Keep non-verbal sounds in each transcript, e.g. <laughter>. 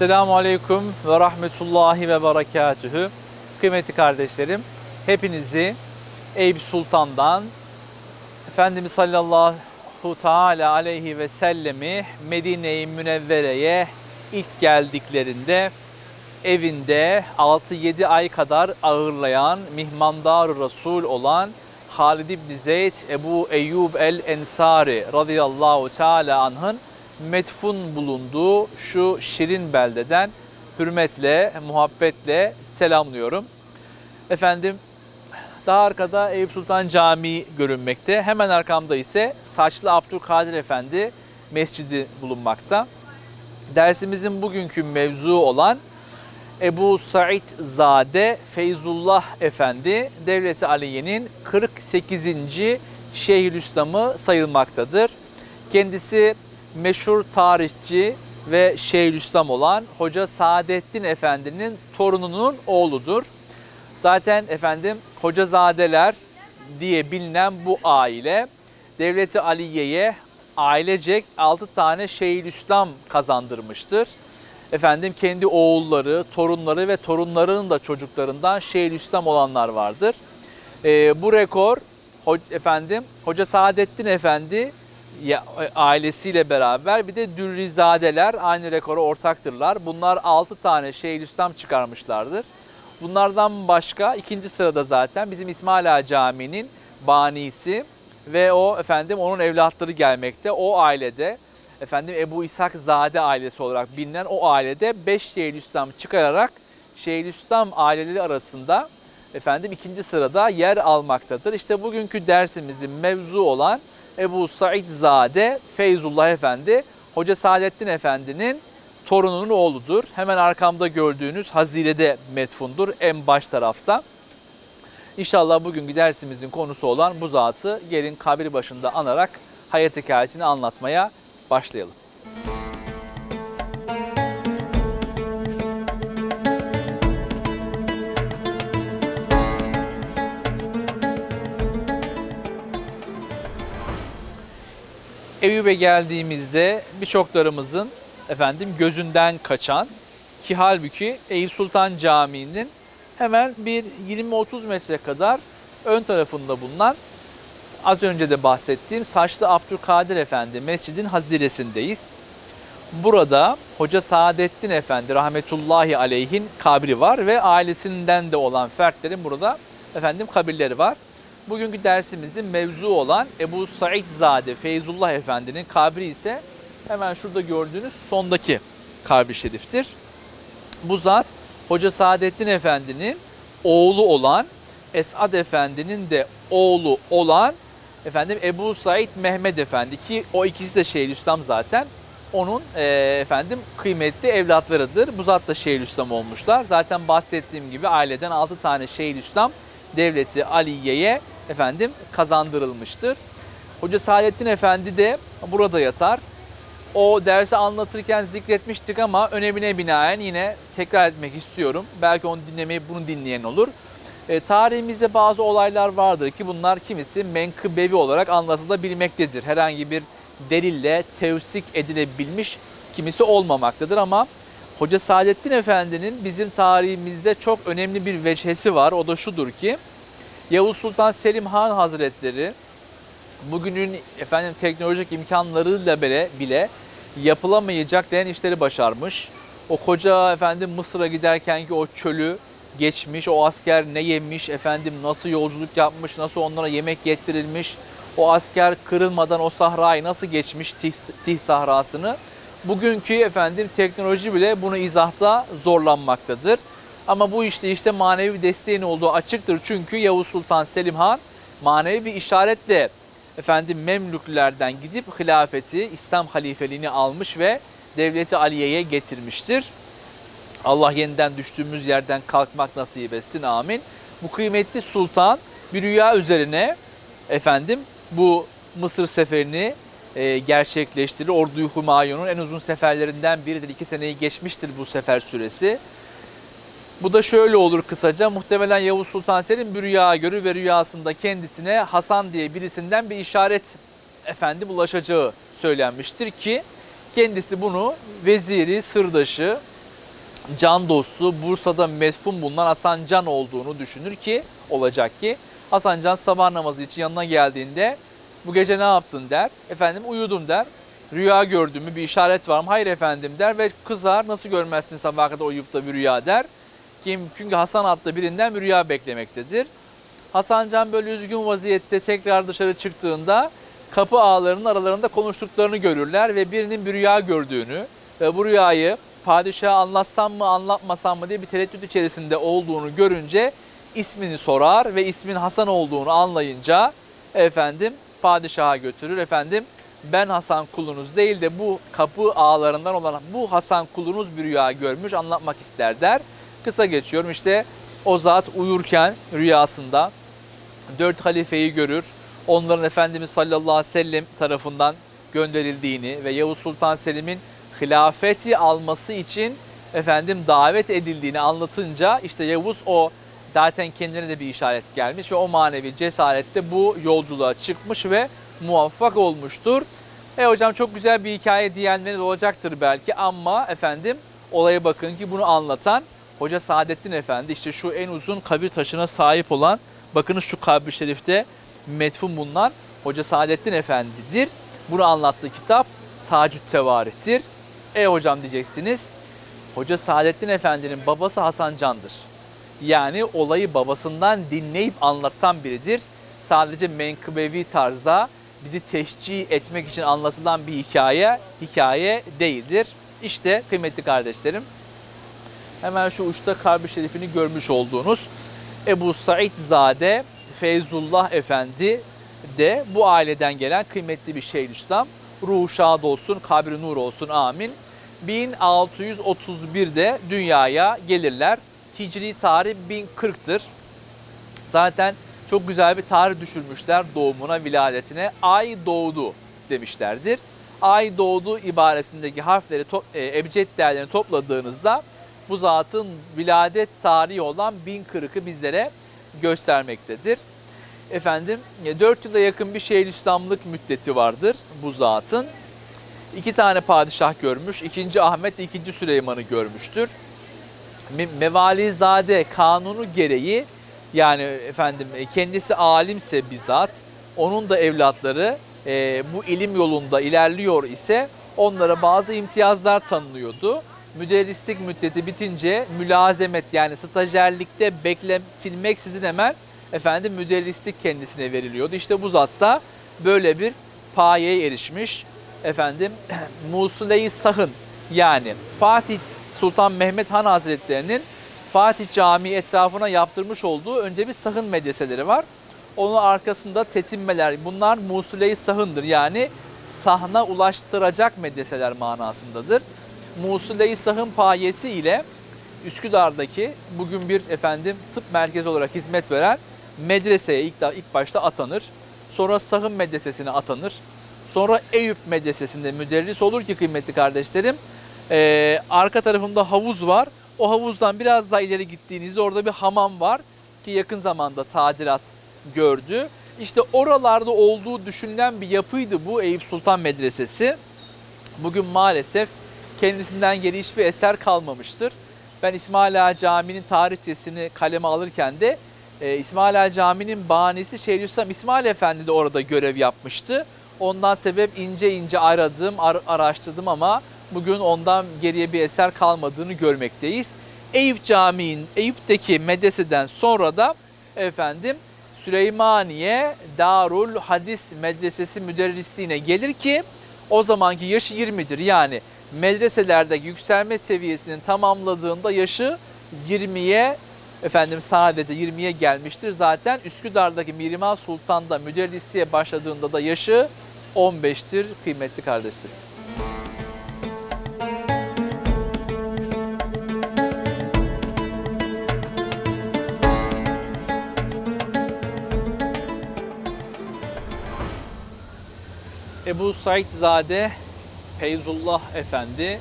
Esselamu Aleyküm ve Rahmetullahi ve Berekatühü. Kıymetli kardeşlerim, hepinizi Eyüp Sultan'dan Efendimiz sallallahu teala aleyhi ve sellemi Medine-i Münevvere'ye ilk geldiklerinde evinde 6-7 ay kadar ağırlayan mihmandar Resul olan Halid İbni Zeyd Ebu Eyyub el-Ensari radıyallahu teala anh'ın metfun bulunduğu şu şirin beldeden hürmetle, muhabbetle selamlıyorum. Efendim daha arkada Eyüp Sultan Camii görünmekte. Hemen arkamda ise Saçlı Abdülkadir Efendi Mescidi bulunmakta. Dersimizin bugünkü mevzu olan Ebu Said Zade Feyzullah Efendi Devleti Aliye'nin 48. Şeyhülislam'ı sayılmaktadır. Kendisi meşhur tarihçi ve Şeyhülislam olan Hoca Saadettin Efendi'nin torununun oğludur. Zaten efendim Hocazadeler diye bilinen bu aile Devleti Aliye'ye ailecek 6 tane Şeyhülislam kazandırmıştır. Efendim kendi oğulları, torunları ve torunlarının da çocuklarından Şeyhülislam olanlar vardır. Ee, bu rekor efendim Hoca Saadettin Efendi ailesiyle beraber bir de Dürrizadeler aynı rekora ortaktırlar. Bunlar 6 tane Şeyhülislam çıkarmışlardır. Bunlardan başka ikinci sırada zaten bizim İsmail Ağa Camii'nin banisi ve o efendim onun evlatları gelmekte. O ailede efendim Ebu İshak Zade ailesi olarak bilinen o ailede 5 Şeyhülislam çıkararak Şeyhülislam aileleri arasında efendim ikinci sırada yer almaktadır. İşte bugünkü dersimizin mevzu olan Ebu Said Zade Feyzullah Efendi Hoca Saadettin Efendi'nin torununun oğludur. Hemen arkamda gördüğünüz Hazire'de metfundur en baş tarafta. İnşallah bugünkü dersimizin konusu olan bu zatı gelin kabir başında anarak hayat hikayesini anlatmaya başlayalım. Eyüp'e geldiğimizde birçoklarımızın efendim gözünden kaçan ki halbuki Eyüp Sultan Camii'nin hemen bir 20-30 metre kadar ön tarafında bulunan az önce de bahsettiğim Saçlı Abdülkadir Efendi Mescidin haziresindeyiz. Burada Hoca Saadettin Efendi rahmetullahi aleyhin kabri var ve ailesinden de olan fertlerin burada efendim kabirleri var. Bugünkü dersimizin mevzu olan Ebu Said Zade Feyzullah Efendi'nin kabri ise hemen şurada gördüğünüz sondaki kabri şeriftir. Bu zat Hoca Saadettin Efendi'nin oğlu olan Esad Efendi'nin de oğlu olan efendim Ebu Said Mehmet Efendi ki o ikisi de Şeyhülislam zaten onun e, efendim kıymetli evlatlarıdır. Bu zat da Şeyhülislam olmuşlar. Zaten bahsettiğim gibi aileden 6 tane Şeyhülislam devleti Aliye'ye efendim kazandırılmıştır. Hoca Saadettin Efendi de burada yatar. O dersi anlatırken zikretmiştik ama önemine binaen yine tekrar etmek istiyorum. Belki onu dinlemeyi bunu dinleyen olur. E, tarihimizde bazı olaylar vardır ki bunlar kimisi menkıbevi olarak anlatılabilmektedir. Herhangi bir delille tevsik edilebilmiş kimisi olmamaktadır ama Hoca Saadettin Efendi'nin bizim tarihimizde çok önemli bir veçhesi var. O da şudur ki Yavuz Sultan Selim Han Hazretleri bugünün efendim teknolojik imkanlarıyla bile bile yapılamayacak denen işleri başarmış. O koca efendim Mısır'a giderken ki o çölü geçmiş, o asker ne yemiş, efendim nasıl yolculuk yapmış, nasıl onlara yemek getirilmiş, o asker kırılmadan o sahrayı nasıl geçmiş Tih, Tih sahrasını. Bugünkü efendim teknoloji bile bunu izahta zorlanmaktadır. Ama bu işte işte manevi desteğin olduğu açıktır. Çünkü Yavuz Sultan Selim Han manevi bir işaretle efendim Memlüklerden gidip hilafeti, İslam halifeliğini almış ve devleti Aliye'ye getirmiştir. Allah yeniden düştüğümüz yerden kalkmak nasip etsin amin. Bu kıymetli sultan bir rüya üzerine efendim bu Mısır seferini e, gerçekleştirir. Ordu-i Humayun'un en uzun seferlerinden biridir. İki seneyi geçmiştir bu sefer süresi. Bu da şöyle olur kısaca. Muhtemelen Yavuz Sultan Selim bir rüya görür ve rüyasında kendisine Hasan diye birisinden bir işaret efendim ulaşacağı söylenmiştir ki kendisi bunu veziri, sırdaşı, can dostu, Bursa'da mesfun bulunan Hasan Can olduğunu düşünür ki olacak ki Hasan Can sabah namazı için yanına geldiğinde bu gece ne yaptın der. Efendim uyudum der. Rüya gördüğümü bir işaret var mı? Hayır efendim der ve kızar nasıl görmezsin sabaha kadar uyuyup da bir rüya der. Kim? Çünkü Hasan adlı birinden bir rüya beklemektedir. Hasan Can böyle üzgün vaziyette tekrar dışarı çıktığında kapı ağlarının aralarında konuştuklarını görürler ve birinin bir rüya gördüğünü ve bu rüyayı padişaha anlatsam mı anlatmasam mı diye bir tereddüt içerisinde olduğunu görünce ismini sorar ve ismin Hasan olduğunu anlayınca efendim padişaha götürür efendim ben Hasan kulunuz değil de bu kapı ağlarından olan bu Hasan kulunuz bir rüya görmüş anlatmak ister der. Kısa geçiyorum işte o zat uyurken rüyasında dört halifeyi görür. Onların Efendimiz sallallahu aleyhi ve sellem tarafından gönderildiğini ve Yavuz Sultan Selim'in hilafeti alması için efendim davet edildiğini anlatınca işte Yavuz o zaten kendine de bir işaret gelmiş ve o manevi cesarette bu yolculuğa çıkmış ve muvaffak olmuştur. E hocam çok güzel bir hikaye diyenleriniz olacaktır belki ama efendim olaya bakın ki bunu anlatan Hoca Saadettin Efendi işte şu en uzun kabir taşına sahip olan bakınız şu kabir şerifte metfun bulunan Hoca Saadettin Efendi'dir. Bunu anlattığı kitap Tacüt Tevarih'tir. E hocam diyeceksiniz. Hoca Saadettin Efendi'nin babası Hasan Can'dır. Yani olayı babasından dinleyip anlatan biridir. Sadece menkıbevi tarzda bizi teşcih etmek için anlatılan bir hikaye, hikaye değildir. İşte kıymetli kardeşlerim, hemen şu uçta kabir şerifini görmüş olduğunuz Ebu Said Zade Feyzullah Efendi de bu aileden gelen kıymetli bir Şeyhülislam. Ruhu şad olsun, kabri nur olsun amin. 1631'de dünyaya gelirler. Hicri tarih 1040'tır. Zaten çok güzel bir tarih düşürmüşler doğumuna, viladetine. Ay doğdu demişlerdir. Ay doğdu ibaresindeki harfleri, to- e, ebced değerlerini topladığınızda bu zatın viladet tarihi olan 1040'ı bizlere göstermektedir. Efendim 4 yıla yakın bir Şeyhülislamlık müddeti vardır bu zatın. İki tane padişah görmüş. İkinci Ahmet ile ikinci Süleyman'ı görmüştür. Me- Mevalizade kanunu gereği yani efendim e, kendisi alimse bizzat onun da evlatları e, bu ilim yolunda ilerliyor ise onlara bazı imtiyazlar tanınıyordu. Müderrislik müddeti bitince mülazemet yani stajyerlikte bekletilmeksizin hemen efendim müderrislik kendisine veriliyordu. İşte bu zat da böyle bir payeye erişmiş. Efendim <clears throat> Musule-i Sahın yani Fatih Sultan Mehmet Han Hazretlerinin Fatih Camii etrafına yaptırmış olduğu önce bir sahın medreseleri var. Onun arkasında tetinmeler. Bunlar Musule-i Sahın'dır. Yani sahna ulaştıracak medreseler manasındadır. Musule-i Sahın payesi ile Üsküdar'daki bugün bir efendim tıp merkezi olarak hizmet veren medreseye ilk, ilk başta atanır. Sonra Sahın Medresesi'ne atanır. Sonra Eyüp Medresesi'nde müderris olur ki kıymetli kardeşlerim. Ee, arka tarafında havuz var. O havuzdan biraz daha ileri gittiğinizde orada bir hamam var ki yakın zamanda tadilat gördü. İşte oralarda olduğu düşünülen bir yapıydı bu Eyüp Sultan Medresesi. Bugün maalesef kendisinden geri hiçbir eser kalmamıştır. Ben İsmail Ağa Camii'nin tarihçesini kaleme alırken de e, İsmail Ağa Camii'nin banisi Şeyhülislam İsmail Efendi de orada görev yapmıştı. Ondan sebep ince ince aradım, ar- araştırdım ama bugün ondan geriye bir eser kalmadığını görmekteyiz. Eyüp Camii'nin Eyüp'teki medreseden sonra da efendim Süleymaniye Darul Hadis Medresesi müderrisliğine gelir ki o zamanki yaşı 20'dir. Yani medreselerdeki yükselme seviyesinin tamamladığında yaşı 20'ye efendim sadece 20'ye gelmiştir. Zaten Üsküdar'daki Miriman Sultan'da müderrisliğe başladığında da yaşı 15'tir kıymetli kardeşlerim. Ebu Said Zade Feyzullah Efendi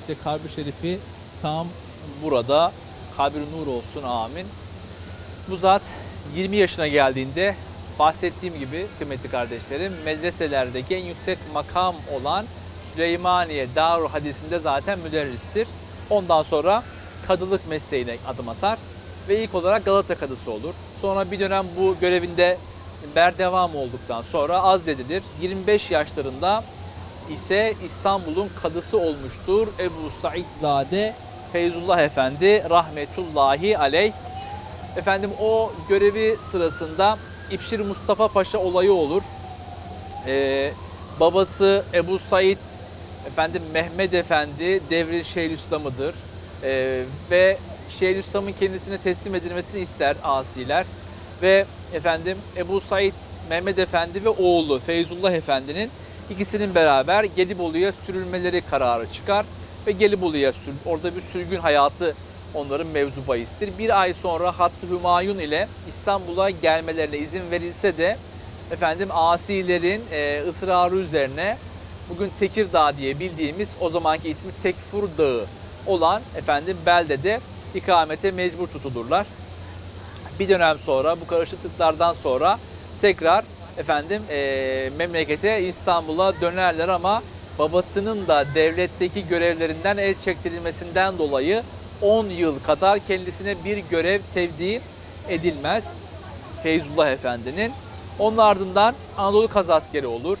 işte kabri şerifi tam burada kabri nur olsun amin. Bu zat 20 yaşına geldiğinde bahsettiğim gibi kıymetli kardeşlerim medreselerdeki en yüksek makam olan Süleymaniye Darul Hadis'inde zaten müderristir. Ondan sonra kadılık mesleğine adım atar ve ilk olarak Galata kadısı olur. Sonra bir dönem bu görevinde berdevam olduktan sonra azledilir. 25 yaşlarında ise İstanbul'un kadısı olmuştur Ebu Said Zade Feyzullah Efendi rahmetullahi aleyh. Efendim o görevi sırasında İpşir Mustafa Paşa olayı olur. Ee, babası Ebu Said efendim Mehmet Efendi devrin Şeyhülislam'ıdır. Ee, ve Şeyhülislam'ın kendisine teslim edilmesini ister asiler. Ve efendim Ebu Said Mehmet Efendi ve oğlu Feyzullah Efendi'nin ikisinin beraber Gelibolu'ya sürülmeleri kararı çıkar ve Gelibolu'ya sür orada bir sürgün hayatı onların mevzu bahistir. Bir ay sonra Hattı Hümayun ile İstanbul'a gelmelerine izin verilse de efendim asilerin e, ısrarı üzerine bugün Tekirdağ diye bildiğimiz o zamanki ismi Tekfur Dağı olan efendim beldede ikamete mecbur tutulurlar. Bir dönem sonra bu karışıklıklardan sonra tekrar efendim e, memlekete İstanbul'a dönerler ama babasının da devletteki görevlerinden el çektirilmesinden dolayı 10 yıl kadar kendisine bir görev tevdi edilmez Feyzullah Efendi'nin. Onun ardından Anadolu Kazaskeri olur.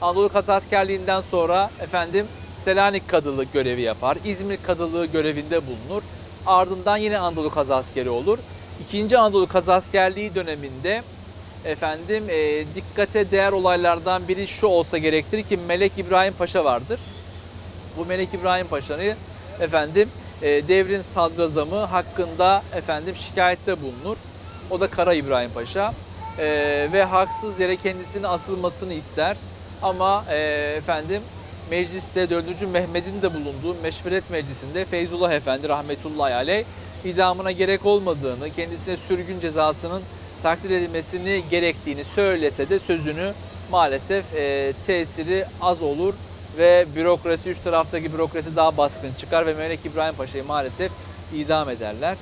Anadolu Kazaskerliğinden sonra efendim Selanik Kadılık görevi yapar. İzmir Kadılığı görevinde bulunur. Ardından yine Anadolu Kazaskeri olur. İkinci Anadolu Kazaskerliği döneminde efendim e, dikkate değer olaylardan biri şu olsa gerektir ki Melek İbrahim Paşa vardır. Bu Melek İbrahim Paşa'nı efendim e, devrin sadrazamı hakkında efendim şikayette bulunur. O da Kara İbrahim Paşa E, ve haksız yere kendisinin asılmasını ister. Ama e, efendim mecliste 4. Mehmet'in de bulunduğu meşveret meclisinde Feyzullah Efendi rahmetullahi aleyh idamına gerek olmadığını, kendisine sürgün cezasının takdir edilmesini gerektiğini söylese de sözünü maalesef e, tesiri az olur ve bürokrasi, üç taraftaki bürokrasi daha baskın çıkar ve Melek İbrahim Paşa'yı maalesef idam ederler.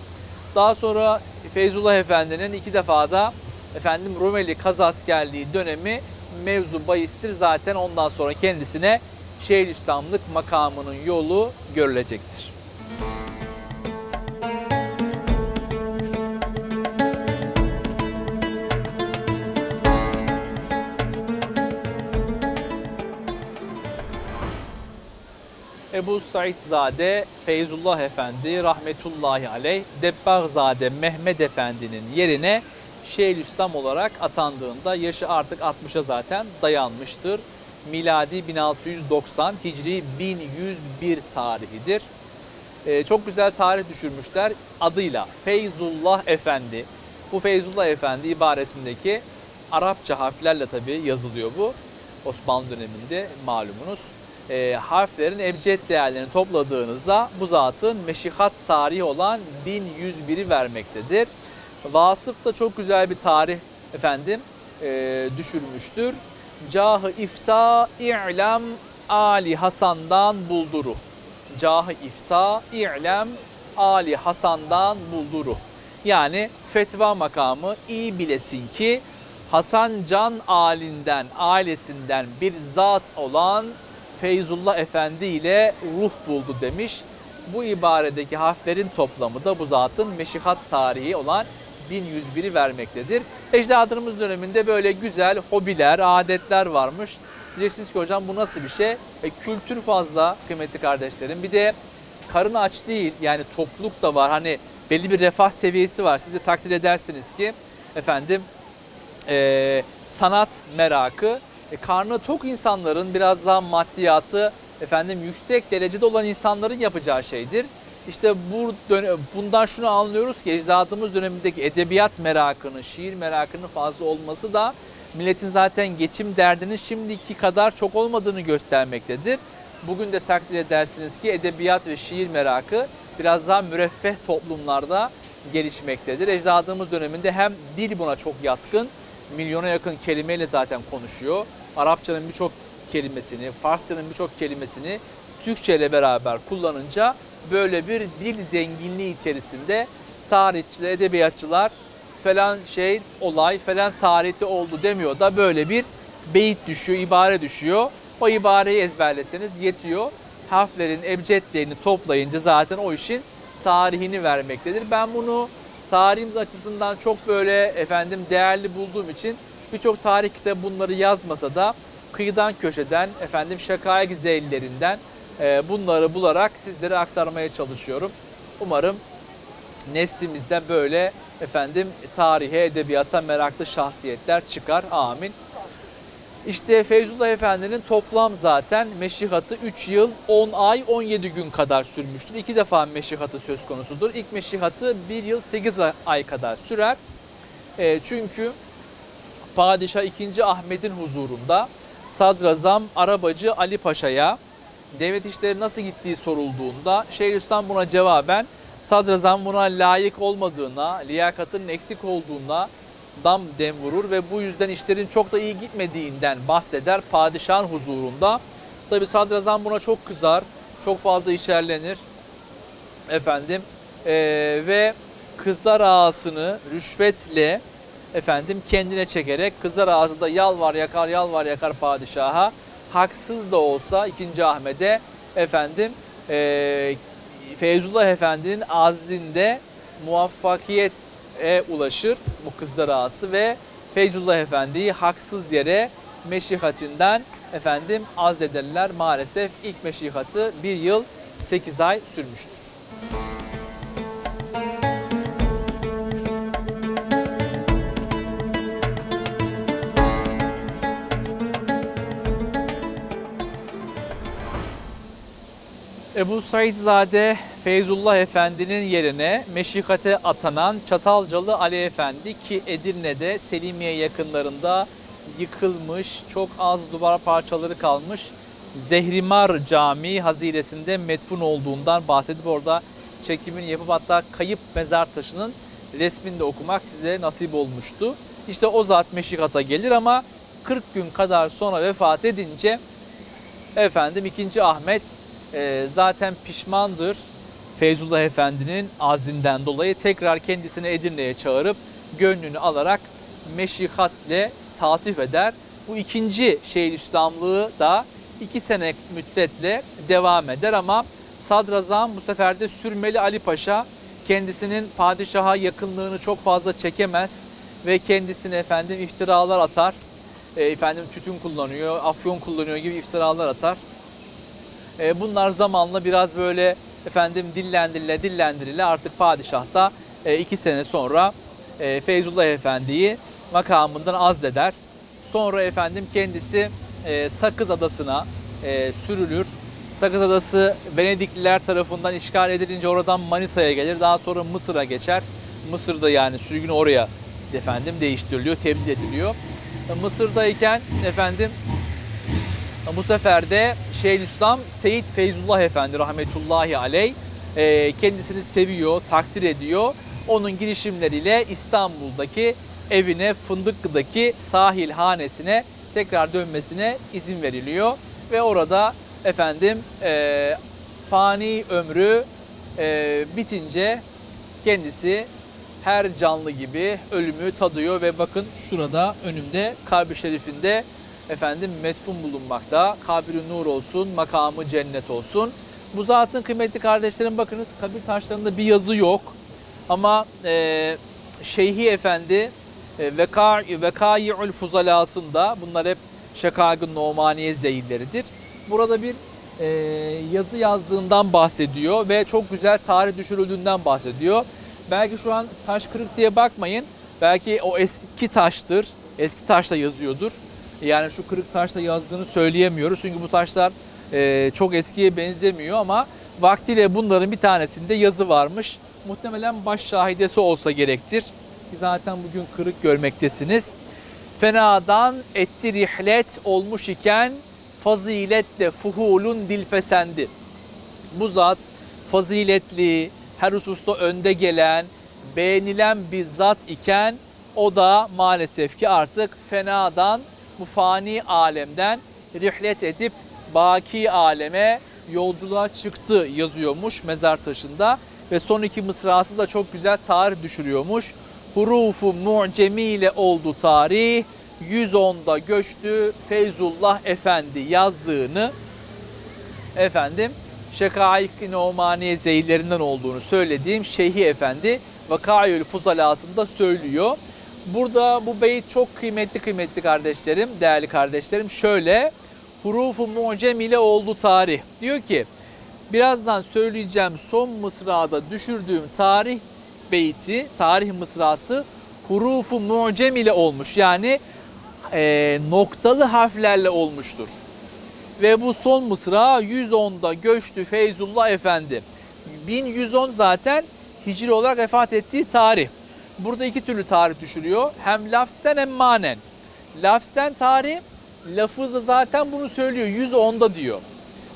Daha sonra Feyzullah Efendi'nin iki defa da efendim Rumeli Kazaskerliği dönemi mevzu bahistir. Zaten ondan sonra kendisine Şeyhülislamlık makamının yolu görülecektir. Ebu Said Feyzullah Efendi rahmetullahi aleyh Debbağzade Mehmet Efendi'nin yerine Şeyhülislam olarak atandığında yaşı artık 60'a zaten dayanmıştır. Miladi 1690, Hicri 1101 tarihidir. Ee, çok güzel tarih düşürmüşler adıyla Feyzullah Efendi. Bu Feyzullah Efendi ibaresindeki Arapça harflerle tabi yazılıyor bu. Osmanlı döneminde malumunuz e, harflerin ebced değerlerini topladığınızda bu zatın meşihat tarihi olan 1101'i vermektedir. Vasıf da çok güzel bir tarih efendim e, düşürmüştür. Cahı ifta i'lem Ali Hasan'dan bulduru. Cahı ifta i'lem Ali Hasan'dan bulduru. Yani fetva makamı iyi bilesin ki Hasan Can alinden, ailesinden bir zat olan Feyzullah Efendi ile ruh buldu demiş. Bu ibaredeki harflerin toplamı da bu zatın meşihat tarihi olan 1101'i vermektedir. Ecdadımız döneminde böyle güzel hobiler, adetler varmış. Diyeceksiniz ki hocam bu nasıl bir şey? E, kültür fazla kıymetli kardeşlerim. Bir de karın aç değil yani tokluk da var. Hani belli bir refah seviyesi var. Siz de takdir edersiniz ki efendim e, sanat merakı e, karnı tok insanların biraz daha maddiyatı efendim yüksek derecede olan insanların yapacağı şeydir. İşte bu bundan şunu anlıyoruz ki ecdadımız dönemindeki edebiyat merakının, şiir merakının fazla olması da milletin zaten geçim derdinin şimdiki kadar çok olmadığını göstermektedir. Bugün de takdir edersiniz ki edebiyat ve şiir merakı biraz daha müreffeh toplumlarda gelişmektedir. Ecdadımız döneminde hem dil buna çok yatkın, milyona yakın kelimeyle zaten konuşuyor. Arapçanın birçok kelimesini, Farsçanın birçok kelimesini Türkçe ile beraber kullanınca böyle bir dil zenginliği içerisinde tarihçiler, edebiyatçılar falan şey olay falan tarihte oldu demiyor da böyle bir beyit düşüyor, ibare düşüyor. O ibareyi ezberleseniz yetiyor. Harflerin ebcedlerini toplayınca zaten o işin tarihini vermektedir. Ben bunu tarihimiz açısından çok böyle efendim değerli bulduğum için birçok tarih kitabı bunları yazmasa da kıyıdan köşeden efendim şakayık zeyllerinden e, bunları bularak sizlere aktarmaya çalışıyorum. Umarım neslimizde böyle efendim tarihe, edebiyata meraklı şahsiyetler çıkar. Amin. İşte Feyzullah Efendi'nin toplam zaten meşihatı 3 yıl 10 ay 17 gün kadar sürmüştür. İki defa meşihatı söz konusudur. İlk meşihatı 1 yıl 8 ay kadar sürer. E, çünkü Padişah 2. Ahmet'in huzurunda Sadrazam Arabacı Ali Paşa'ya devlet işleri nasıl gittiği sorulduğunda Şeyhülislam buna cevaben Sadrazam buna layık olmadığına, liyakatının eksik olduğuna dam dem vurur ve bu yüzden işlerin çok da iyi gitmediğinden bahseder padişahın huzurunda. Tabi sadrazam buna çok kızar, çok fazla işerlenir efendim eee, ve kızlar ağasını rüşvetle efendim kendine çekerek kızlar ağası da yalvar yakar yalvar yakar padişaha haksız da olsa 2. Ahmet'e efendim eee Feyzullah Efendi'nin azlinde muvaffakiyet e ulaşır bu kızlar ağası ve Feyzullah Efendi'yi haksız yere meşihatinden efendim azlederler. Maalesef ilk meşihatı bir yıl 8 ay sürmüştür. Ebu Saidzade Feyzullah Efendi'nin yerine meşikate atanan Çatalcalı Ali Efendi ki Edirne'de Selimiye yakınlarında yıkılmış, çok az duvar parçaları kalmış Zehrimar Camii haziresinde metfun olduğundan bahsedip orada çekimini yapıp hatta kayıp mezar taşının resmini de okumak size nasip olmuştu. İşte o zat meşikata gelir ama 40 gün kadar sonra vefat edince efendim 2. Ahmet e, zaten pişmandır. Feyzullah Efendi'nin azlinden dolayı tekrar kendisini Edirne'ye çağırıp gönlünü alarak meşikatle tatif eder. Bu ikinci Şeyhülislamlığı da iki sene müddetle devam eder ama Sadrazam bu sefer de Sürmeli Ali Paşa kendisinin padişaha yakınlığını çok fazla çekemez ve kendisine efendim iftiralar atar. E, efendim tütün kullanıyor, afyon kullanıyor gibi iftiralar atar. E, bunlar zamanla biraz böyle efendim dillendirile dillendirile artık padişah da e, iki sene sonra e, Feyzullah Efendi'yi makamından azleder. Sonra efendim kendisi e, Sakız Adası'na e, sürülür. Sakız Adası Venedikliler tarafından işgal edilince oradan Manisa'ya gelir. Daha sonra Mısır'a geçer. Mısır'da yani sürgün oraya efendim değiştiriliyor, tebdil ediliyor. Mısır'dayken efendim bu sefer de Şeyhülislam Seyit Feyzullah Efendi rahmetullahi aleyh e, kendisini seviyor, takdir ediyor. Onun girişimleriyle İstanbul'daki evine, Fındıklı'daki sahil hanesine tekrar dönmesine izin veriliyor. Ve orada efendim e, fani ömrü e, bitince kendisi her canlı gibi ölümü tadıyor ve bakın şurada önümde kalbi şerifinde efendim metfun bulunmakta. Kabri nur olsun, makamı cennet olsun. Bu zatın kıymetli kardeşlerim bakınız kabir taşlarında bir yazı yok. Ama e, Şeyhi Efendi e, Veka, Vekai'ül Fuzalasında bunlar hep Şakagın Nomaniye zeyilleridir. Burada bir e, yazı yazdığından bahsediyor ve çok güzel tarih düşürüldüğünden bahsediyor. Belki şu an taş kırık diye bakmayın. Belki o eski taştır. Eski taşla yazıyordur. Yani şu kırık taşla yazdığını söyleyemiyoruz. Çünkü bu taşlar e, çok eskiye benzemiyor ama Vaktiyle bunların bir tanesinde yazı varmış. Muhtemelen baş şahidesi olsa gerektir. Ki zaten bugün kırık görmektesiniz. Fenadan etti rihlet olmuş iken faziletle fuhulun dilfesendi. Bu zat faziletli, her hususta önde gelen, beğenilen bir zat iken o da maalesef ki artık fenadan, bu fani alemden rihlet edip baki aleme yolculuğa çıktı yazıyormuş mezar taşında ve son iki mısrası da çok güzel tarih düşürüyormuş. Hurufu mu'cemiyle oldu tarih, 110'da göçtü Feyzullah Efendi yazdığını efendim Şekaik-i Nomaniye zeyillerinden olduğunu söylediğim Şeyhi Efendi Vakayül Fuzalası'nda söylüyor. Burada bu beyit çok kıymetli kıymetli kardeşlerim, değerli kardeşlerim. Şöyle hurufu mucem ile oldu tarih. Diyor ki birazdan söyleyeceğim son mısrada düşürdüğüm tarih beyti, tarih mısrası hurufu mucem ile olmuş. Yani e, noktalı harflerle olmuştur. Ve bu son mısra 110'da göçtü Feyzullah Efendi. 1110 zaten hicri olarak vefat ettiği tarih. Burada iki türlü tarih düşürüyor. Hem lafzen hem manen. Lafzen tarih lafızı zaten bunu söylüyor. 110'da diyor.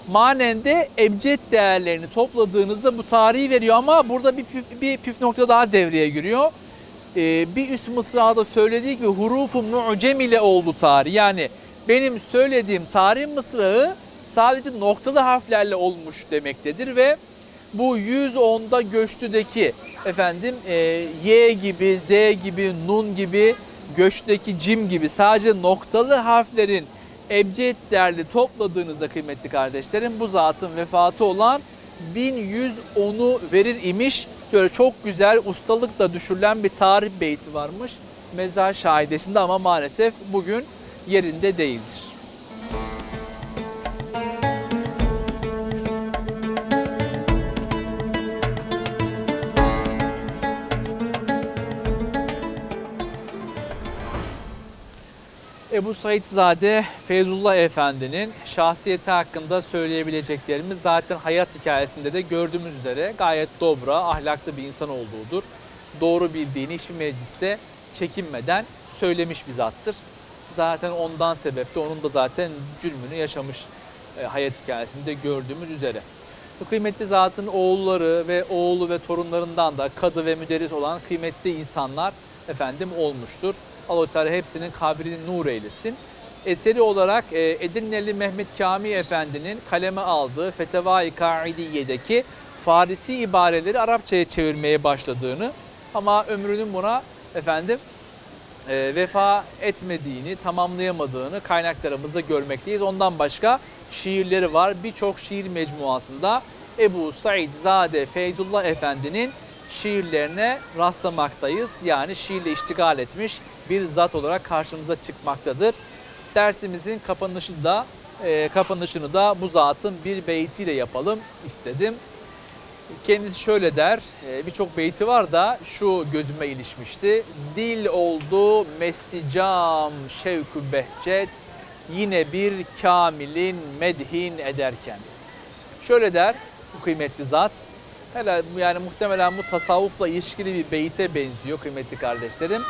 Manen de ebced değerlerini topladığınızda bu tarihi veriyor ama burada bir püf, bir püf nokta daha devreye giriyor. Ee, bir üst mısrada söylediği gibi hurufu mu'cem ile oldu tarih. Yani benim söylediğim tarih mısrağı sadece noktalı harflerle olmuş demektedir ve bu 110'da göçtüdeki efendim e, Y gibi, Z gibi, Nun gibi göçteki cim gibi sadece noktalı harflerin ebced değerli topladığınızda kıymetli kardeşlerim bu zatın vefatı olan 1110'u verir imiş. Şöyle çok güzel ustalıkla düşürülen bir tarih beyti varmış mezar şahidesinde ama maalesef bugün yerinde değildir. Ebu Saidzade Feyzullah Efendi'nin şahsiyeti hakkında söyleyebileceklerimiz zaten hayat hikayesinde de gördüğümüz üzere gayet dobra, ahlaklı bir insan olduğudur. Doğru bildiğini hiçbir mecliste çekinmeden söylemiş bir zattır. Zaten ondan sebep de onun da zaten cürmünü yaşamış e, hayat hikayesinde gördüğümüz üzere. Bu kıymetli zatın oğulları ve oğlu ve torunlarından da kadı ve müderris olan kıymetli insanlar efendim olmuştur. Allah-u Teala hepsinin kabrini nur eylesin. Eseri olarak e, Edirneli Mehmet Kami Efendi'nin kaleme aldığı Fetevai Kaidiye'deki Farisi ibareleri Arapçaya çevirmeye başladığını ama ömrünün buna efendim e, vefa etmediğini, tamamlayamadığını kaynaklarımızda görmekteyiz. Ondan başka şiirleri var. Birçok şiir mecmuasında Ebu Said Zade Feyzullah Efendi'nin şiirlerine rastlamaktayız. Yani şiirle iştigal etmiş bir zat olarak karşımıza çıkmaktadır. Dersimizin kapanışı da e, kapanışını da bu zatın bir beytiyle yapalım istedim. Kendisi şöyle der, e, birçok beyti var da şu gözüme ilişmişti. Dil oldu mesticam şevkü behcet, yine bir kamilin medhin ederken. Şöyle der bu kıymetli zat, Hele yani muhtemelen bu tasavvufla ilişkili bir beyte benziyor kıymetli kardeşlerim.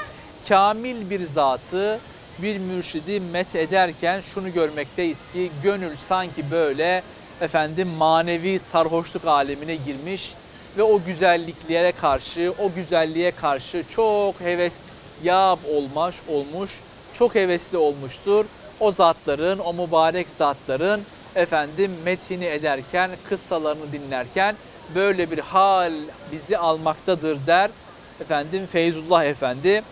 Kamil bir zatı, bir mürşidi met ederken şunu görmekteyiz ki gönül sanki böyle efendim manevi sarhoşluk alemine girmiş ve o güzelliklere karşı, o güzelliğe karşı çok heves yap olmuş, olmuş, çok hevesli olmuştur. O zatların, o mübarek zatların efendim methini ederken, kıssalarını dinlerken böyle bir hal bizi almaktadır der efendim Feyzullah Efendi.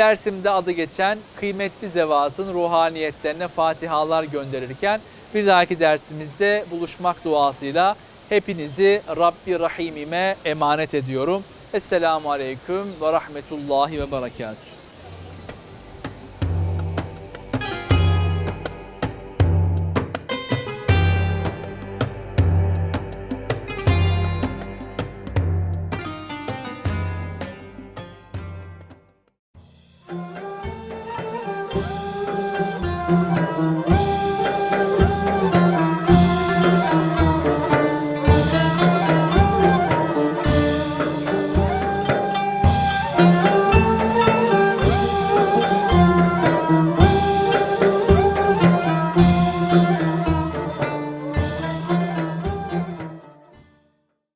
Dersimde adı geçen kıymetli zevatın ruhaniyetlerine fatihalar gönderirken bir dahaki dersimizde buluşmak duasıyla hepinizi Rabbi Rahim'ime emanet ediyorum. Esselamu Aleyküm ve Rahmetullahi ve Berekatuhu.